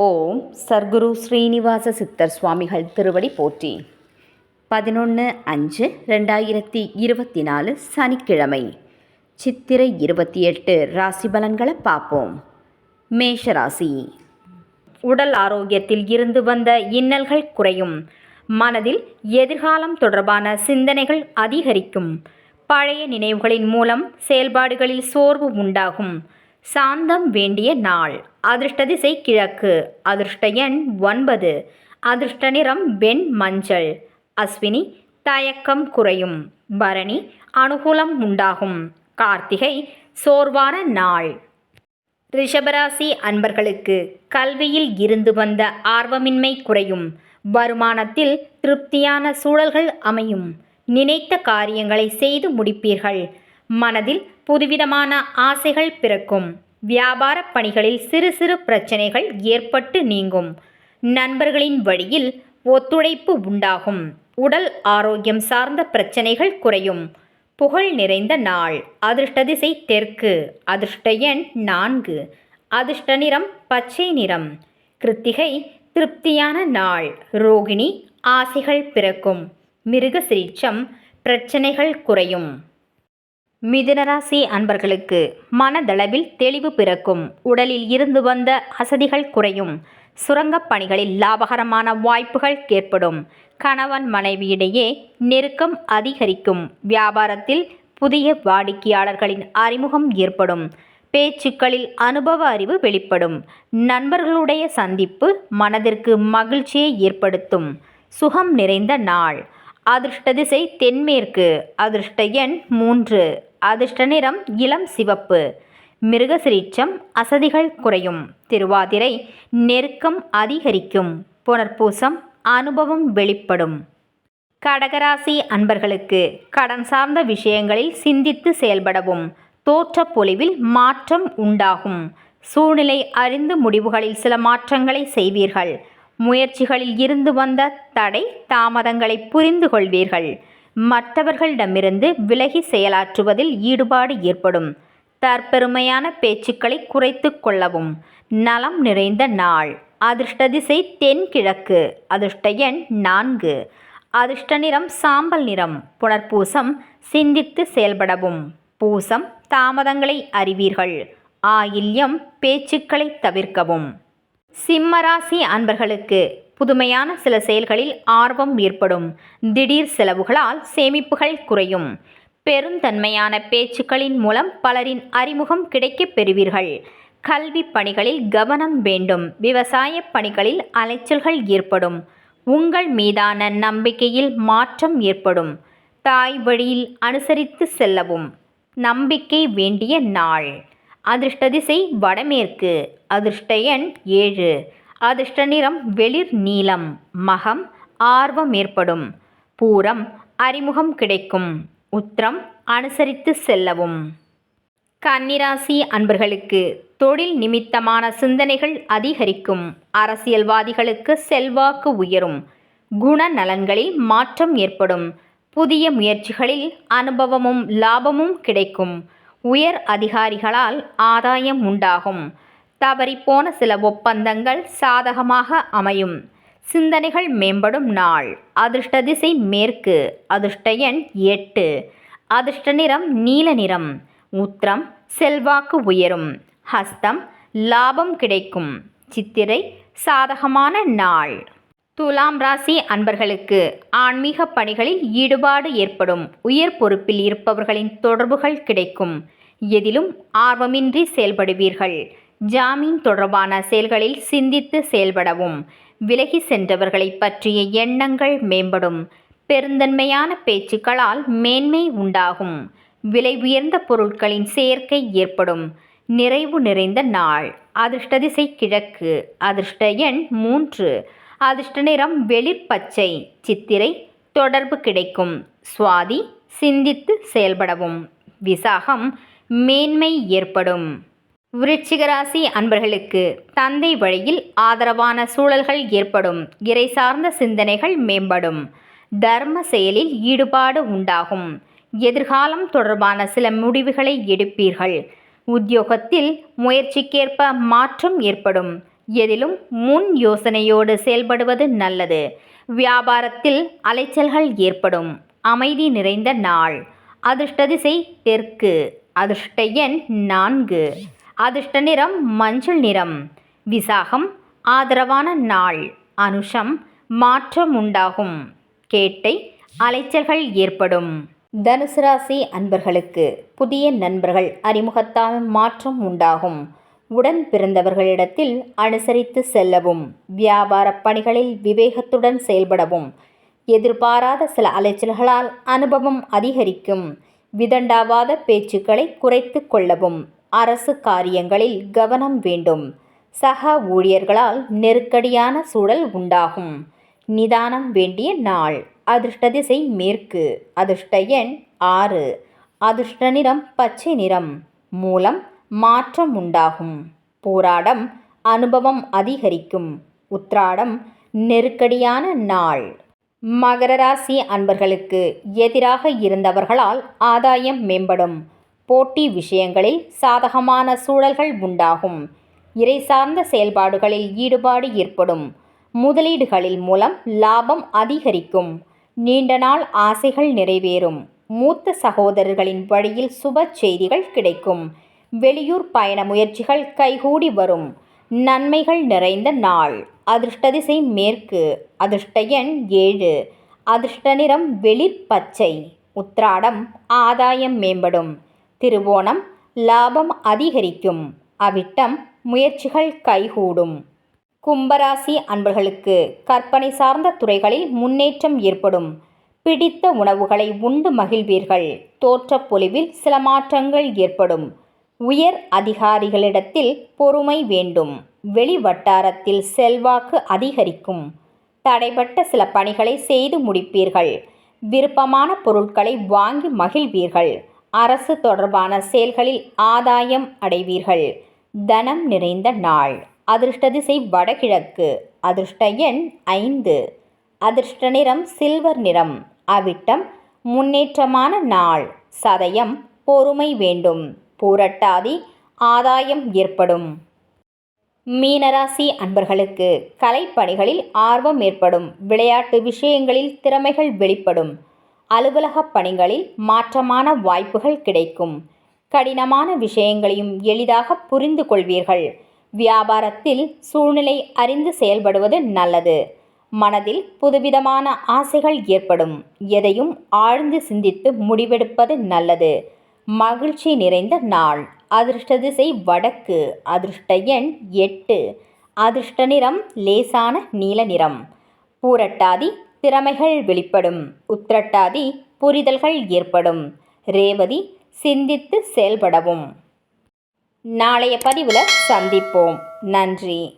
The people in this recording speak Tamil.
ஓம் சர்க்குரு ஸ்ரீனிவாச சித்தர் சுவாமிகள் திருவடி போற்றி. பதினொன்று அஞ்சு ரெண்டாயிரத்தி இருபத்தி நாலு சனிக்கிழமை. சித்திரை இருபத்தி எட்டு ராசி பலன்களை பார்ப்போம். மேஷ ராசி. உடல் ஆரோக்கியத்தில் இருந்து வந்த இன்னல்கள் குறையும். மனதில் எதிர்காலம் தொடர்பான சிந்தனைகள் அதிகரிக்கும். பழைய நினைவுகளின் மூலம் செயல்பாடுகளில் சோர்வு உண்டாகும். சாந்தம் வேண்டிய நாள். அதிர்ஷ்ட திசை கிழக்கு. அதிர்ஷ்ட எண் ஒன்பது. அதிர்ஷ்ட நிறம் வெண் மஞ்சள். அஸ்வினி தயக்கம் குறையும். பரணி அனுகூலம் உண்டாகும். கார்த்திகை சோர்வான நாள். ரிஷபராசி அன்பர்களுக்கு கல்வியில் இருந்து வந்த ஆர்வமின்மை குறையும். வருமானத்தில் திருப்தியான சூழல்கள் அமையும். நினைத்த காரியங்களை செய்து முடிப்பீர்கள். மனதில் புதுவிதமான ஆசைகள் பிறக்கும். வியாபார பணிகளில் சிறு சிறு பிரச்சனைகள் ஏற்பட்டு நீங்கும். நண்பர்களின் வழியில் ஒத்துழைப்பு உண்டாகும். உடல் ஆரோக்கியம் சார்ந்த பிரச்சனைகள் குறையும். புகழ் நிறைந்த நாள். அதிர்ஷ்ட திசை தெற்கு. அதிர்ஷ்ட எண் நான்கு. அதிர்ஷ்ட நிறம் பச்சை நிறம். கிருத்திகை திருப்தியான நாள். ரோகிணி ஆசைகள் பிறக்கும். மிருக சிரீச்சம் பிரச்சனைகள் குறையும். மிதுனராசி அன்பர்களுக்கு மனதளவில் தெளிவு பிறக்கும். உடலில் இருந்து வந்த அசதிகள் குறையும். சுரங்கப் பணிகளில் லாபகரமான வாய்ப்புகள் ஏற்படும். கணவன் மனைவியிடையே நெருக்கம் அதிகரிக்கும். வியாபாரத்தில் புதிய வாடிக்கையாளர்களின் அறிமுகம் ஏற்படும். பேச்சுக்களில் அனுபவ அறிவு வெளிப்படும். நண்பர்களுடைய சந்திப்பு மனதிற்கு மகிழ்ச்சியை ஏற்படுத்தும். சுகம் நிறைந்த நாள். அதிர்ஷ்ட திசை தென்மேற்கு. அதிர்ஷ்ட எண் மூன்று. அதிர்ஷ்ட நிறம் இளம் சிவப்பு. மிருகசிரீச்சம் அசதிகள் குறையும். திருவாதிரை நெருக்கம் அதிகரிக்கும். புனர்பூசம் அனுபவம் வெளிப்படும். கடகராசி அன்பர்களுக்கு கடன் சார்ந்த விஷயங்களில் சிந்தித்து செயல்படவும். தோற்ற பொலிவில் மாற்றம் உண்டாகும். சூழ்நிலை அறிந்து முடிவுகளில் சில மாற்றங்களை செய்வீர்கள். முயற்சிகளில் இருந்து வந்த தடை தாமதங்களை புரிந்து கொள்வீர்கள். மற்றவர்களிடமிருந்து விலகி செயலாற்றுவதில் ஈடுபாடு ஏற்படும். தற்பெருமையான பேச்சுக்களை குறைத்து கொள்ளவும். நலம் நிறைந்த நாள். அதிர்ஷ்ட திசை தென்கிழக்கு. அதிர்ஷ்ட எண் நான்கு. அதிர்ஷ்ட நிறம் சாம்பல் நிறம். புனர்பூசம் சிந்தித்து செயல்படவும். பூசம் தாமதங்களை அறிவீர்கள். ஆயில்யம் பேச்சுக்களை தவிர்க்கவும். சிம்மராசி அன்பர்களுக்கு புதுமையான சில செயல்களில் ஆர்வம் ஏற்படும். திடீர் செலவுகளால் சேமிப்புகள் குறையும். பெருந்தன்மையான பேச்சுக்களின் மூலம் பலரின் அறிமுகம் கிடைக்கப் பெறுவீர்கள். கல்வி பணிகளில் கவனம் வேண்டும். விவசாய பணிகளில் அலைச்சல்கள் ஏற்படும். உங்கள் மீதான நம்பிக்கையில் மாற்றம் ஏற்படும். தாய் வழியில் அனுசரித்து செல்லவும். நம்பிக்கை வேண்டிய நாள். அதிர்ஷ்ட திசை வடமேற்கு. அதிர்ஷ்ட எண் ஏழு. அதிர்ஷ்ட நிறம் வெளிர் நீலம் மகம் ஆர்வம் ஏற்படும். பூரம் அறிமுகம் கிடைக்கும். உத்திரம் அனுசரித்து செல்லவும். கன்னிராசி அன்பர்களுக்கு தொழில் நிமித்தமான சிந்தனைகள் அதிகரிக்கும். அரசியல்வாதிகளுக்கு செல்வாக்கு உயரும். குணநலன்களில் மாற்றம் ஏற்படும். புதிய முயற்சிகளில் அனுபவமும் லாபமும் கிடைக்கும். உயர் அதிகாரிகளால் ஆதாயம் உண்டாகும். தவறிப்போன சில ஒப்பந்தங்கள் சாதகமாக அமையும். சிந்தனைகள் மேம்படும் நாள். அதிர்ஷ்ட திசை மேற்கு. அதிர்ஷ்ட எண் எட்டு. அதிர்ஷ்ட நிறம் நீல நிறம். உத்திரம் செல்வாக்கு உயரும். ஹஸ்தம் லாபம் கிடைக்கும். சித்திரை சாதகமான நாள். துலாம் ராசி அன்பர்களுக்கு ஆன்மீக பணிகளில் ஈடுபாடு ஏற்படும். உயர் பொறுப்பில் இருப்பவர்களின் தொடர்புகள் கிடைக்கும். எதிலும் ஆர்வமின்றி செயல்படுவீர்கள். ஜாமீன் தொடர்பான செயல்களில் சிந்தித்து செயல்படவும் விலகி சென்றவர்களை பற்றிய எண்ணங்கள் மேம்படும் பெருந்தன்மையான பேச்சுக்களால் மேன்மை உண்டாகும் விலை உயர்ந்த பொருட்களின் சேர்க்கை ஏற்படும் நிறைவு நிறைந்த நாள் அதிர்ஷ்ட திசை கிழக்கு அதிர்ஷ்ட எண் மூன்று அதிர்ஷ்ட நிறம் வெளிர்பச்சை சித்திரை தொடர்பு கிடைக்கும் சுவாதி சிந்தித்து செயல்படவும் விசாகம் மேன்மை ஏற்படும். விருச்சிகராசி அன்பர்களுக்கு தந்தை வழியில் ஆதரவான சூழல்கள் ஏற்படும். இறை சார்ந்த சிந்தனைகள் மேம்படும். தர்ம செயலில் ஈடுபாடு உண்டாகும். எதிர்காலம் தொடர்பான சில முடிவுகளை எடுப்பீர்கள். உத்தியோகத்தில் முயற்சிக்கேற்ப மாற்றம் ஏற்படும். எதிலும் முன் யோசனையோடு செயல்படுவது நல்லது. வியாபாரத்தில் அலைச்சல்கள் ஏற்படும். அமைதி நிறைந்த நாள். அதிர்ஷ்ட திசை தெற்கு. அதிர்ஷ்ட எண் நான்கு. அதிர்ஷ்ட நிறம் மஞ்சள் நிறம். விசாகம் ஆதரவான நாள். அனுஷம் மாற்றம் உண்டாகும். கேட்டை அலைச்சல்கள் ஏற்படும். தனுசு ராசி அன்பர்களுக்கு புதிய நண்பர்கள் அறிமுகத்தால் மாற்றம் உண்டாகும். உடன் பிறந்தவர்களிடத்தில் அனுசரித்து செல்லவும் வியாபார பணிகளில் விவேகத்துடன் செயல்படவும். எதிர்பாராத சில அலைச்சல்களால் அனுபவம் அதிகரிக்கும். விதண்டாவாத பேச்சுக்களை குறைத்து கொள்ளவும். அரசு காரியங்களில் கவனம் வேண்டும். சக ஊழியர்களால் நெருக்கடியான சூழல் உண்டாகும். நிதானம் வேண்டிய நாள். அதிர்ஷ்ட திசை மேற்கு. அதிர்ஷ்ட எண் ஆறு. அதிர்ஷ்ட நிறம் பச்சை நிறம். மூலம் மாற்றம் உண்டாகும். போராடம் அனுபவம் அதிகரிக்கும். உத்ராடம் நெருக்கடியான நாள். மகர ராசி அன்பர்களுக்கு எதிராக இருந்தவர்களால் ஆதாயம் மேம்படும். போட்டி விஷயங்களில் சாதகமான சூழல்கள் உண்டாகும். இறை சார்ந்த செயல்பாடுகளில் ஈடுபாடு ஏற்படும். முதலீடுகளில் மூலம் லாபம் அதிகரிக்கும். நீண்ட நாள் ஆசைகள் நிறைவேறும். மூத்த சகோதரர்களின் வழியில் சுப செய்திகள் கிடைக்கும். வெளியூர் பயண முயற்சிகள் கைகூடி வரும். நன்மைகள் நிறைந்த நாள். அதிர்ஷ்ட திசை மேற்கு. அதிர்ஷ்ட எண் ஏழு. அதிர்ஷ்ட நிறம் வெளிர் பச்சை. உத்ராடம் ஆதாயம் மேம்படும். திருவோணம் லாபம் அதிகரிக்கும். அவிட்டம் முயற்சிகள் கைகூடும். கும்பராசி அன்பர்களுக்கு கற்பனை சார்ந்த துறைகளில் முன்னேற்றம் ஏற்படும். பிடித்த உணவுகளை உண்டு மகிழ்வீர்கள். தோற்றப் பொலிவில் சில மாற்றங்கள் ஏற்படும். உயர் அதிகாரிகளிடத்தில் பொறுமை வேண்டும். வெளி வட்டாரத்தில் செல்வாக்கு அதிகரிக்கும். தடைபட்ட சில பணிகளை செய்து முடிப்பீர்கள். விருப்பமான பொருட்களை வாங்கி மகிழ்வீர்கள். அரசு தொடர்பான செயல்களில் ஆதாயம் அடைவீர்கள். தனம் நிறைந்த நாள். அதிர்ஷ்ட திசை வடகிழக்கு. அதிர்ஷ்ட எண் ஐந்து. அதிர்ஷ்ட நிறம் சில்வர் நிறம். அவிட்டம் முன்னேற்றமான நாள். சதயம் பொறுமை வேண்டும். பூரட்டாதி ஆதாயம் ஏற்படும். மீனராசி அன்பர்களுக்கு கலைப்பணிகளில் ஆர்வம் ஏற்படும். விளையாட்டு விஷயங்களில் திறமைகள் வெளிப்படும். அலுவலகப் பணிகளில் மாற்றமான வாய்ப்புகள் கிடைக்கும். கடினமான விஷயங்களையும் எளிதாக புரிந்து கொள்வீர்கள் வியாபாரத்தில் சூழ்நிலை அறிந்து செயல்படுவது நல்லது. மனதில் புதுவிதமான ஆசைகள் ஏற்படும். எதையும் ஆழ்ந்து சிந்தித்து முடிவெடுப்பது நல்லது. மகிழ்ச்சி நிறைந்த நாள். அதிர்ஷ்ட திசை வடக்கு. அதிர்ஷ்ட எண் எட்டு. அதிர்ஷ்ட நிறம் லேசான நீல நிறம். பூரட்டாதி திறமைகள் வெளிப்படும். உத்திரட்டாதி புரிதல்கள் ஏற்படும். ரேவதி சிந்தித்து செயல்படவும். நாளைய பதிவில் சந்திப்போம். நன்றி.